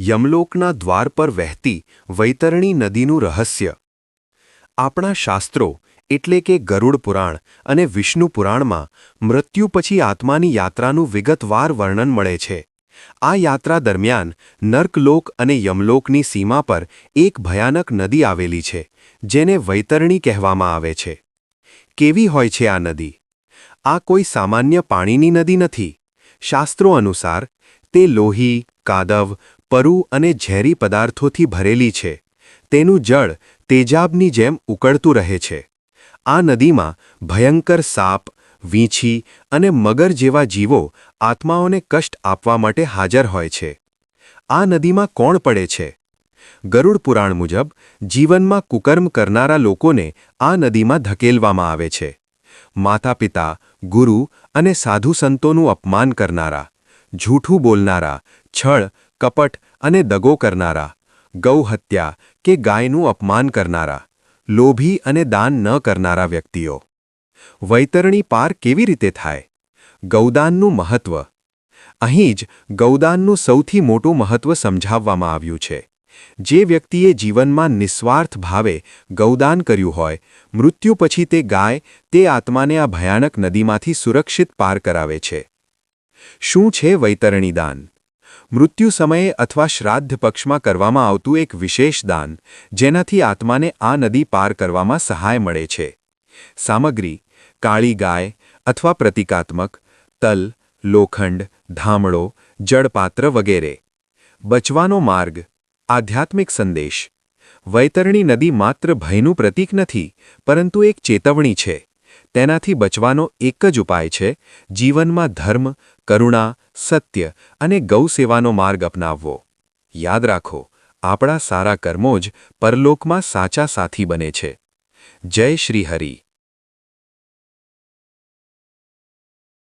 યમલોકના દ્વાર પર વહેતી વૈતરણી નદીનું રહસ્ય. આપણા શાસ્ત્રો એટલે કે ગરુડ પુરાણ અને વિષ્ણુ પુરાણમાં મૃત્યુ પછી આત્માની યાત્રાનું વિગતવાર વર્ણન મળે છે. આ યાત્રા દરમિયાન નર્કલોક અને યમલોકની સીમા પર એક ભયાનક નદી આવેલી છે, જેને વૈતરણી કહેવામાં આવે છે. કેવી હોય છે આ નદી? આ કોઈ સામાન્ય પાણીની નદી નથી. શાસ્ત્રો અનુસાર તે લોહી, કાદવ પરુ અને ઝેરી પદાર્થોથી ભરેલી છે. તેનું જળ તેજાબની જેમ ઉકળતું રહે છે. આ નદીમાં ભયંકર સાપ, વીંછી અને મગર જેવા જીવો આત્માઓને કષ્ટ આપવા માટે હાજર હોય છે. આ નદીમાં કોણ પડે છે? ગરુડ પુરાણ મુજબ, જીવનમાં કુકર્મ કરનારા લોકોને આ નદીમાં ધકેલવામાં આવે છે. માતાપિતા, ગુરુ અને સાધુ સંતોનું અપમાન કરનારા, જૂઠું બોલનારા, છળ કપટ અને દગો કરનારા ગૌહત્યા કે ગાયનું અપમાન કરનારા, લોભી અને દાન ન કરનારા વ્યક્તિઓ. વૈતરણી પાર કેવી રીતે થાય? ગૌદાનનું મહત્વ. અહીં જ ગૌદાનનું સૌથી મોટું મહત્વ સમજાવવામાં આવ્યું છે. જે વ્યક્તિએ જીવનમાં નિસ્વાર્થ ભાવે ગૌદાન કર્યું હોય, મૃત્યુ પછી તે ગાય, તે આત્માને આ ભયાનક નદીમાંથી સુરક્ષિત પાર કરાવે છે. શું છે વૈતરણી દાન? મૃત્યુ સમયે અથવા શ્રાદ્ધ પક્ષમાં કરવામાં આવતું એક વિશેષ દાન, જેનાથી આત્માને આ નદી પાર કરવામાં સહાય મળે છે. સામગ્રી, કાળી ગાય અથવા પ્રતિકાત્મક, તલ, લોખંડ ધામડો જળપાત્ર વગેરે. બચવાનો માર્ગ, આધ્યાત્મિક સંદેશ. વૈતરણી નદી માત્ર ભયનું પ્રતીક નથી, પરંતુ એક ચેતવણી છે. તેનાથી બચવાનો એક જ ઉપાય છે જીવનમાં ધર્મ, કરુણા, સત્ય અને ગૌસેવાનો માર્ગ અપનાવવો. યાદ રાખો, આપણા સારા કર્મો જ પરલોકમાં સાચા સાથી બને છે. જય શ્રી હરિ.